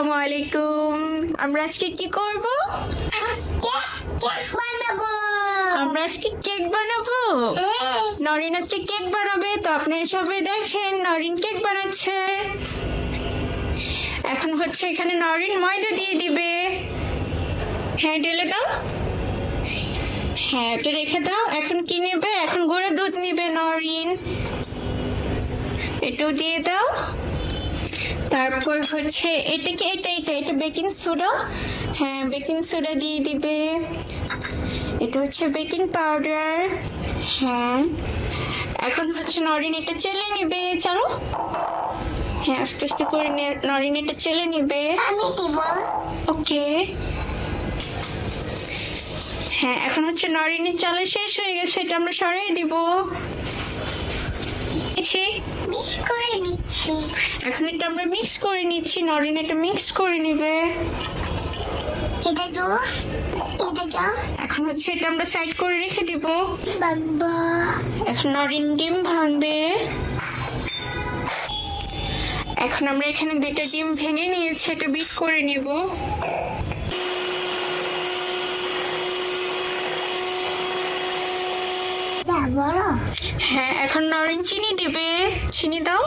আসসালামু আলাইকুম। আমরা আজকে কি করব? আমরা আজকে কেক বানাবো? হ্যাঁ। নরিন আজকে কেক বানাবে তো আপনারা সবাই দেখেন নরিন কেক বানাচ্ছে। এখন হচ্ছে এখানে নরিন ময়দা দিয়ে দিবে। হ্যাঁ ঢেলে দাও। হ্যাঁ এটা রেখে দাও। এখন কি নেবে? এখন গুঁড়ো দুধ নিবে নরিন। এটাও দিয়ে দাও। তারপর হচ্ছে এটা কি এটা এটা এটা বেকিং সোডা হ্যাঁ বেকিং সোডা দিয়ে দিবে। এটা হচ্ছে বেকিং পাউডার হ্যাঁ। এখন হচ্ছে নরিন এটা চেলে নিবে চলো। হ্যাঁ আস্তে আস্তে করে নরিন এটা চেলে নিবে। আমি দিব। ওকে। হ্যাঁ এখন হচ্ছে নরিনের চালে শেষ হয়ে গেছে এটা আমরা সরাই দিব। এসে, মিক্স করে নিচ্ছি। এখন এটা আমরা মিক্স করে নিচ্ছি নরিন এটা মিক্স করে নিবে। এটা দাও এটা দাও এখন হচ্ছে এটা আমরা সাইড করে রেখে দিব। বাবা। এখন নরিন ডিম ভাঙবে। এখন আমরা এখানে দুইটা ডিম ভেঙে নিয়েছি এটা বিট করে নিব। বড় হ্যাঁ এখন নরিন চিনি দিবে। চিনি দাও।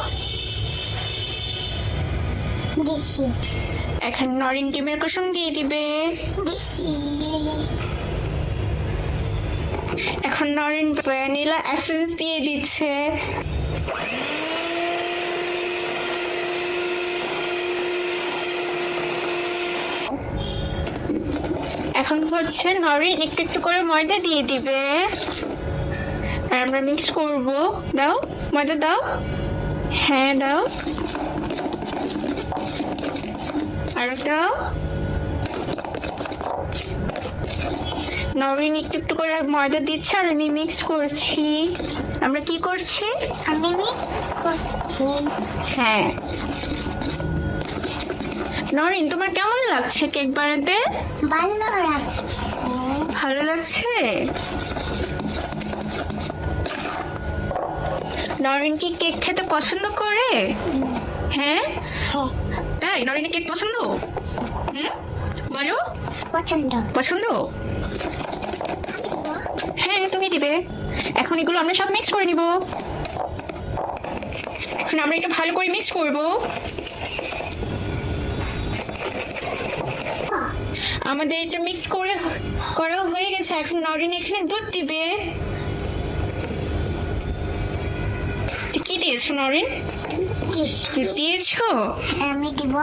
দিছি এখন নরিন ডিমের কুসুম দিয়ে দিবে। দিছি এখন নরিন ভ্যানিলা এসেন্স দিয়ে দিচ্ছে। এখন হচ্ছে নরিন একটু একটু করে ময়দা দিয়ে দিবে। আর আমরা মিক্স করব। দাও ময়দা দাও। হ্যাঁ দাও। আর দাও নরিন একটু একটু করে ময়দা দিচ্ছে আর আমি মিক্স করছি। আমরা কি করছি? আমি মিক্স করছি। হ্যাঁ। নরিন তোমার কেমন লাগছে কেক বানাতে? ভালো লাগছে। ভালো লাগছে? নরিন কি কেক খেতে পছন্দ করে? হ্যাঁ? হ্যাঁ। তাই? নরিনের কেক পছন্দ? বলো। পছন্দ। পছন্দ? হ্যাঁ তুমি দিবে। এখন এগুলো আমরা সব মিক্স করে নিব। এখন আমরা এটা ভালো করে মিক্স করব। আমাদের এটা মিক্স করে করা হয়ে গেছে। এখন নরিন এখানে দুধ দিবে এটা কি দিয়েছ নরিন? দিয়েছ। আমি দিব।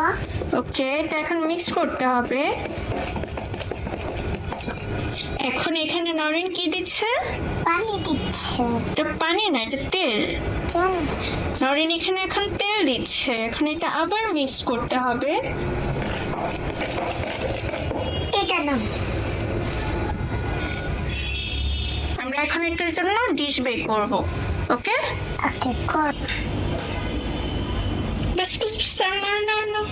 ওকে এটা এখন মিক্স করতে হবে। এখন এখানে নরিন কি দিচ্ছে? পানি দিচ্ছে। এটা পানি না এটা তেল। নরিন এখানে এখন তেল দিচ্ছে। এখন এটা আবার মিক্স করতে হবে। এটা না আমরা এখন এটার জন্য ডিশ বেক করব। ওকে ওকে কর बस बस আর না না না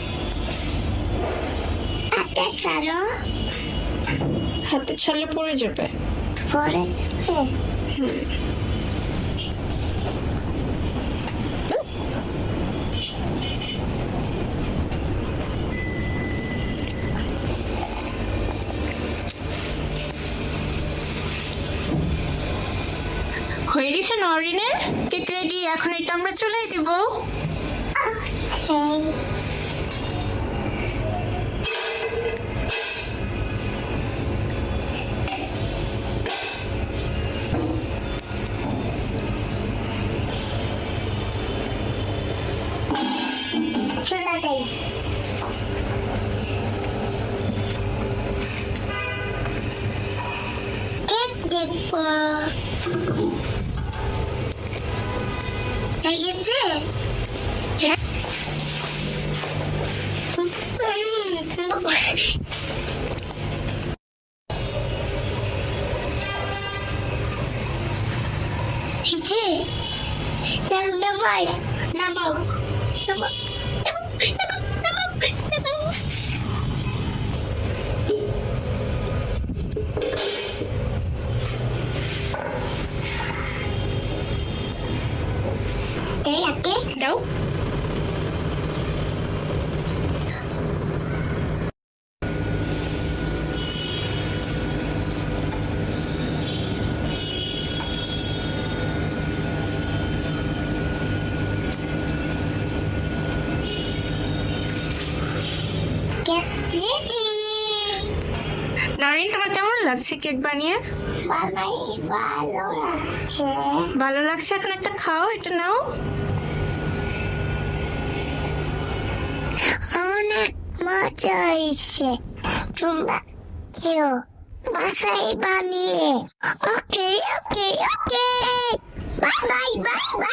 আটা চারো হাতে ছালে পড়ে যাবে। পড়ে যাবে। হয়ে গেছে নরিনের কেক রেডি এখন এটা আমরা চলে দিব? হ্যাঁ দেয় কেক দেখব হয়ে গেছে হিসে নামাই নামাও নামাও এটাই আঁকতে দাও। কেমন লাগছে কেক বানিয়ে? ভালো লাগছে? এখন একটা খাও এটা নাও। হয়েছে তোমরা কেউ বাসায় বানিয়ে okay okay okay. Bye bye bye bye.